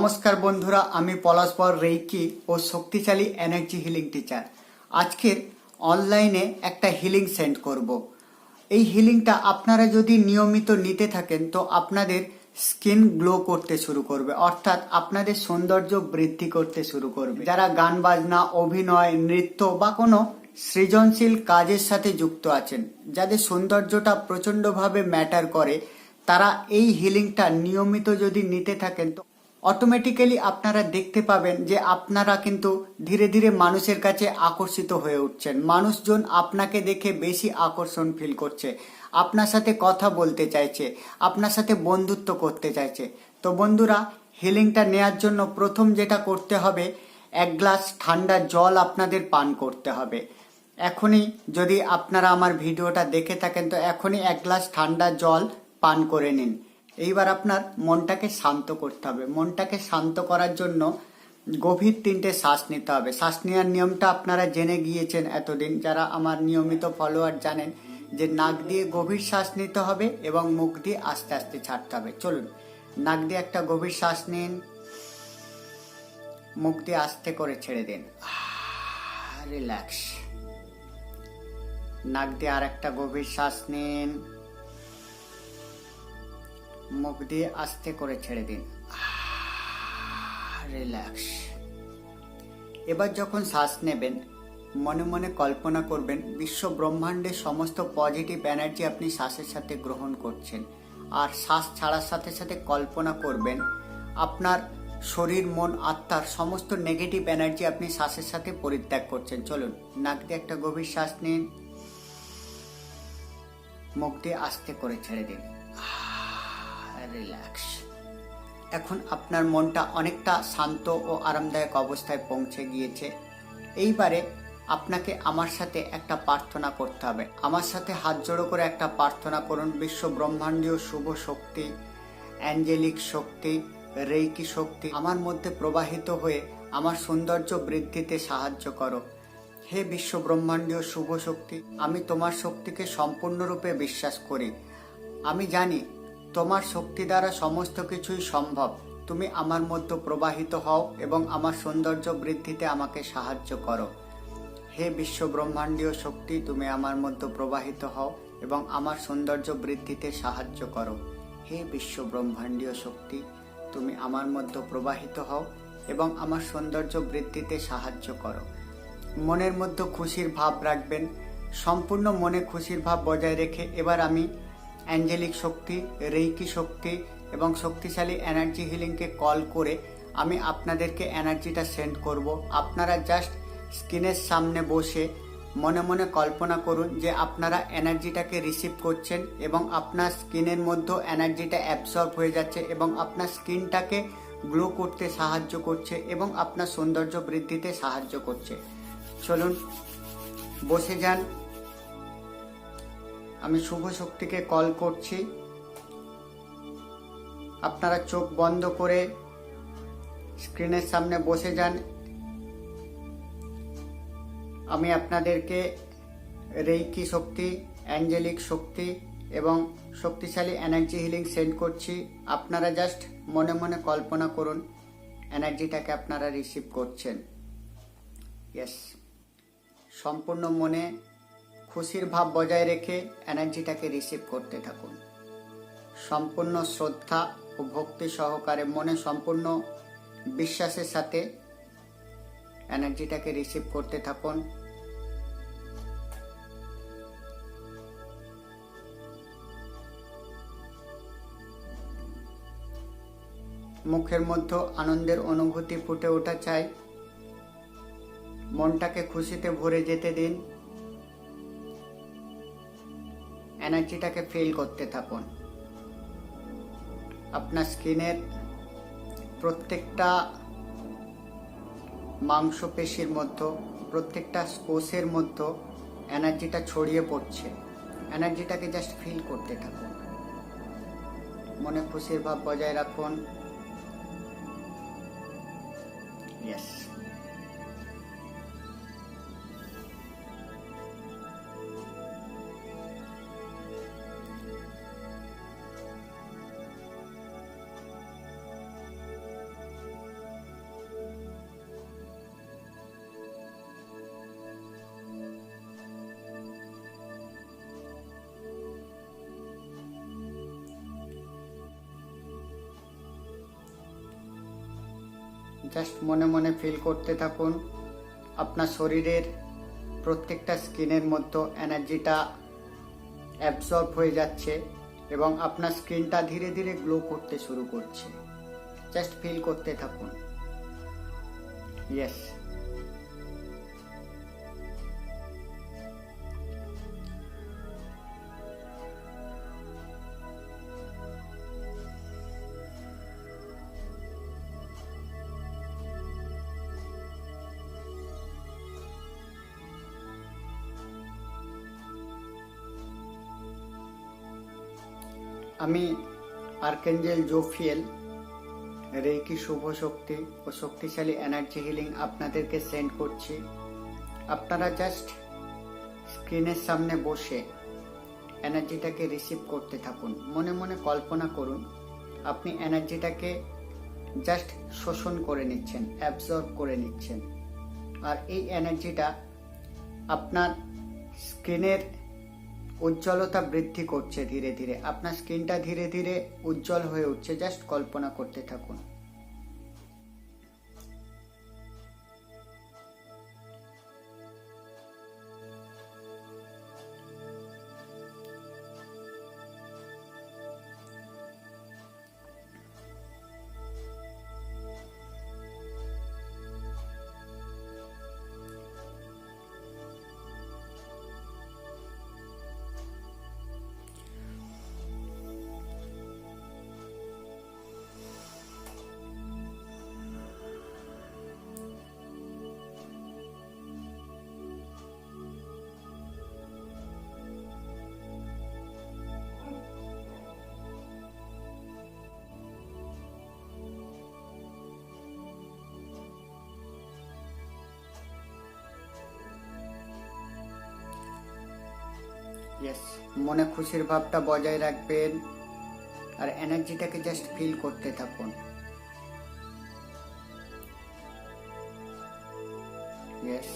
নমস্কার বন্ধুরা, আমি পলাশবর রেইকি ও শক্তিশালী এনার্জি হিলিং টিচার আজকের অনলাইনে একটা হিলিং সেন্ড করব। এই হিলিংটা আপনারা যদি নিয়মিত নিতে থাকেন, তো আপনাদের স্কিন গ্লো করতে শুরু করবে। অর্থাৎ আপনাদের সৌন্দর্য বৃদ্ধি করতে শুরু করবে। যারা গান বাজনা, অভিনয়, নৃত্য বা কোনো সৃজনশীল কাজের সাথে যুক্ত আছেন, যাদের সৌন্দর্যটা প্রচণ্ডভাবে ম্যাটার করে, তারা এই হিলিংটা নিয়মিত যদি নিতে থাকেন, তো অটোমেটিক্যালি আপনারা দেখতে পাবেন যে আপনারা কিন্তু ধীরে ধীরে মানুষের কাছে আকর্ষিত হয়ে উঠছেন। মানুষজন আপনাকে দেখে বেশি আকর্ষণ ফিল করছে। আপনার সাথে কথা বলতে চাইছে। আপনার সাথে বন্ধুত্ব করতে চাইছে। তো বন্ধুরা হিলিংটা নেয়ার জন্য প্রথম যেটা করতে হবে, এক গ্লাস ঠান্ডা জল আপনাদের পান করতে হবে। এখনই যদি আপনারা আমার ভিডিওটা দেখে থাকেন, তো এখনই এক গ্লাস ঠান্ডা জল পান করে নিন। এইবার আপনার মনটাকে শান্ত করতে হবে। মনটাকে শান্ত করার জন্য গভীর তিনটে শ্বাস নিতে হবে। শ্বাস নেওয়ার নিয়মটা আপনারা জেনে গিয়েছেন এতদিন। যারা আমার নিয়মিত ফলোয়ার জানেন যে নাক দিয়ে গভীর শ্বাস নিতে হবে এবং মুখ দিয়ে আস্তে আস্তে ছাড়তে হবে। চলুন, নাক দিয়ে একটা গভীর শ্বাস নিন। মুখ দিয়ে আস্তে করে ছেড়ে দিন। রিল্যাক্স নাক দিয়ে আর একটা গভীর শ্বাস নিন। মুখ দিয়ে আস্তে করে ছেড়ে দিন। রিল্যাক্স এবার যখন শ্বাস নেবেন, মনে মনে কল্পনা করবেন, বিশ্ব ব্রহ্মাণ্ডের সমস্ত পজিটিভ এনার্জি আপনি শ্বাসের সাথে গ্রহণ করছেন। আর শ্বাস ছাড়ার সাথে সাথে কল্পনা করবেন, আপনার শরীর, মন, আত্মার সমস্ত নেগেটিভ এনার্জি আপনি শ্বাসের সাথে পরিত্যাগ করছেন। চলুন, নাক দিয়ে একটা গভীর শ্বাস নিন। মুখ দিয়ে আস্তে করে ছেড়ে দিন। রিল্যাক্স এখন আপনার মনটা অনেকটা শান্ত ও আরামদায়ক অবস্থায় পৌঁছে গিয়েছে। এইবারে আপনাকে আমার সাথে একটা প্রার্থনা করতে হবে। আমার সাথে হাত জোড়ো করে একটা প্রার্থনা করুন। বিশ্ব ব্রহ্মাণ্ডীয় শুভ শক্তি, অ্যাঞ্জেলিক শক্তি, রেইকি শক্তি, আমার মধ্যে প্রবাহিত হয়ে আমার সৌন্দর্য বৃদ্ধিতে সাহায্য করো। হে বিশ্ব ব্রহ্মাণ্ডীয় শুভ শক্তি, আমি তোমার শক্তিকে সম্পূর্ণরূপে বিশ্বাস করি। আমি জানি তোমার শক্তি দ্বারা সমস্ত কিছুই সম্ভব। তুমি আমার মধ্যে প্রবাহিত হও এবং আমার সৌন্দর্য বৃদ্ধিতে আমাকে সাহায্য করো। হে বিশ্ব ব্রহ্মাণ্ডীয় শক্তি, তুমি আমার মধ্যে প্রবাহিত হও এবং আমার সৌন্দর্য বৃদ্ধিতে সাহায্য করো। হে বিশ্ব ব্রহ্মাণ্ডীয় শক্তি, তুমি আমার মধ্যে প্রবাহিত হও এবং আমার সৌন্দর্য বৃদ্ধিতে সাহায্য করো। মনের মধ্যে খুশির ভাব রাখবেন। সম্পূর্ণ মনে খুশির ভাব বজায় রেখে এবার আমি অ্যাঞ্জেলিক শক্তি, রেইকি শক্তি এবং শক্তিশালী এনার্জি হিলিংকে কল করে আমি আপনাদেরকে এনার্জিটা সেন্ড করব। আপনারা জাস্ট স্ক্রিনের সামনে বসে মনে মনে কল্পনা করুন যে আপনারা এনার্জিটাকে রিসিভ করছেন এবং আপনার স্কিনের মধ্যে এনার্জিটা অ্যাবসর্ব হয়ে যাচ্ছে এবং আপনার স্কিনটাকে গ্লো করতে সাহায্য করছে এবং আপনার সৌন্দর্য বৃদ্ধিতে সাহায্য করছে। চলুন, বসে যান। আমি শুভ শক্তিকে কল করছি। আপনারা চোখ বন্ধ করে স্ক্রিনের সামনে বসে যান। আমি আপনাদেরকে রেইকি শক্তি, অ্যাঞ্জেলিক শক্তি এবং শক্তিশালী এনার্জি হিলিং সেন্ড করছি। আপনারা জাস্ট মনে মনে কল্পনা করুন, এনার্জিটাকে আপনারা রিসিভ করছেন। ইয়েস, সম্পূর্ণ মনে খুশির ভাব বজায় রেখে এনার্জিটাকে রিসিভ করতে থাকুন। সম্পূর্ণ শ্রদ্ধা ও ভক্তি সহকারে মনে সম্পূর্ণ বিশ্বাসের সাথে এনার্জিটাকে রিসিভ করতে থাকুন। মুখের মধ্যে আনন্দের অনুভূতি ফুটে ওঠা চাই। মনটাকে খুশিতে ভরে যেতে দিন। এনার্জিটাকে ফিল করতে থাকুন। আপনার স্কিনের প্রত্যেকটা মাংসপেশির মধ্যে, প্রত্যেকটা কোষের মধ্যে এনার্জিটা ছড়িয়ে পড়ছে। এনার্জিটাকে জাস্ট ফিল করতে থাকুন। মনে খুশির ভাব বজায় রাখুন। ইয়েস জাস্ট মনে মনে ফিল করতে থাকুন। আপনার শরীরের প্রত্যেকটা স্কিনের মধ্যে এনার্জিটা অ্যাবসর্ব হয়ে যাচ্ছে এবং আপনার স্কিনটা ধীরে ধীরে গ্লো করতে শুরু করছে। জাস্ট ফিল করতে থাকুন। ইয়েস আমি আর্কেঞ্জেল জোফিয়েল রেকি শুভ শক্তি ও শক্তিশালী এনার্জি হিলিং আপনাদেরকে সেন্ড করছি। আপনারা জাস্ট স্ক্রিনের সামনে বসে এনার্জিটাকে রিসিভ করতে থাকুন। মনে মনে কল্পনা করুন, আপনি এনার্জিটাকে জাস্ট শোষণ করে নিচ্ছেন অ্যাবজর্ব করে নিচ্ছেন। আর এই এনার্জিটা আপনার স্কিনের উজ্জ্বলতা বৃদ্ধি করছে ধীরে ধীরে। আপনার স্কিনটা ধীরে ধীরে উজ্জ্বল হয়ে উঠছে। জাস্ট কল্পনা করতে থাকুন। ইয়েস মনে খুশির ভাবটা বজায় রাখবেন আর এনার্জিটাকে জাস্ট ফিল করতে থাকুন। ইয়েস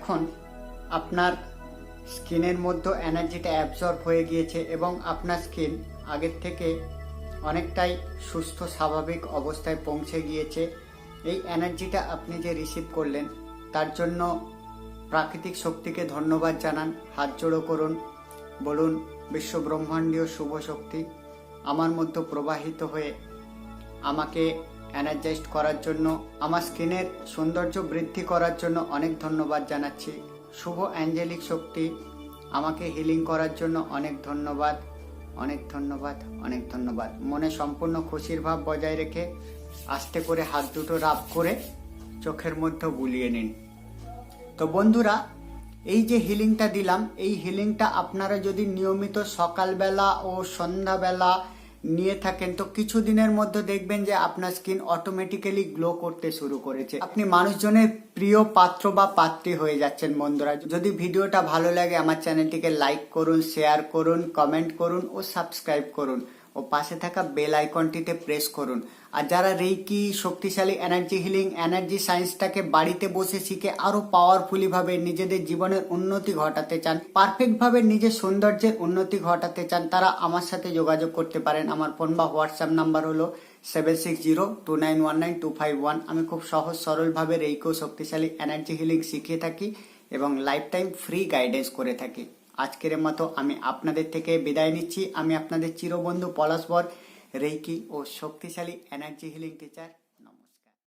এখন আপনার স্কিনের মধ্যে এনার্জিটা অ্যাবজর্ব হয়ে গিয়েছে এবং আপনার স্কিন আগের থেকে অনেকটাই সুস্থ, স্বাভাবিক অবস্থায় পৌঁছে গিয়েছে। এই এনার্জিটা আপনি যে রিসিভ করলেন, তার জন্য প্রাকৃতিক শক্তিকে ধন্যবাদ জানান। হাত জোড়ো করুন, বলুন বিশ্ব ব্রহ্মাণ্ডীয় শুভ শক্তি আমার মধ্যে প্রবাহিত হয়ে আমাকে এনার্জাইজড করার জন্য, আমার স্কিনের সৌন্দর্য বৃদ্ধি করার জন্য অনেক ধন্যবাদ জানাচ্ছি। শুভ অ্যাঞ্জেলিক শক্তি আমাকে হিলিং করার জন্য অনেক ধন্যবাদ অনেক ধন্যবাদ অনেক ধন্যবাদ। মনে সম্পূর্ণ খুশির ভাব বজায় রেখে আস্তে করে হাত দুটো রাব করে চোখের মধ্যে বুলিয়ে নিন। তো বন্ধুরা, এই যে হিলিংটা দিলাম, এই হিলিংটা আপনারা যদি নিয়মিত সকালবেলা ও সন্ধ্যাবেলা নিয়ে থাকেন, তো কিছুদিনের মধ্যে দেখবেন যে আপনার স্কিন অটোমেটিক্যালি গ্লো করতে শুরু করেছে। আপনি মানুষজনের প্রিয় পাত্র বা পাত্রী হয়ে যাচ্ছেন, বন্ধুরা। যদি ভিডিওটা ভালো লাগে, আমার চ্যানেলটিকে লাইক করুন শেয়ার করুন কমেন্ট করুন ও সাবস্ক্রাইব করুন। ও পাশে থাকা বেল আইকনটিতে প্রেস করুন। আর যারা রেইকি, শক্তিশালী এনার্জি হিলিং, এনার্জি সায়েন্সটাকে বাড়িতে বসে শিখে আরও পাওয়ারফুলি ভাবে নিজেদের জীবনের উন্নতি ঘটাতে চান পারফেক্ট ভাবে নিজের সৌন্দর্যের উন্নতি ঘটাতে চান, তারা আমার সাথে যোগাযোগ করতে পারেন। আমার ফোন বা হোয়াটসঅ্যাপ নাম্বার হলো seven six zero two nine one nine two five one. আমি খুব সহজ সরলভাবে রেইকো, শক্তিশালী এনার্জি হিলিং শিখিয়ে থাকি এবং লাইফ টাইম ফ্রি গাইডেন্স করে থাকি। আজকের মতো আমি আপনাদের থেকে বিদায় নিচ্ছি। আমি আপনাদের চিরবন্ধু পলাশবর, রেইকি ও শক্তিশালী এনার্জি হিলিং টিচার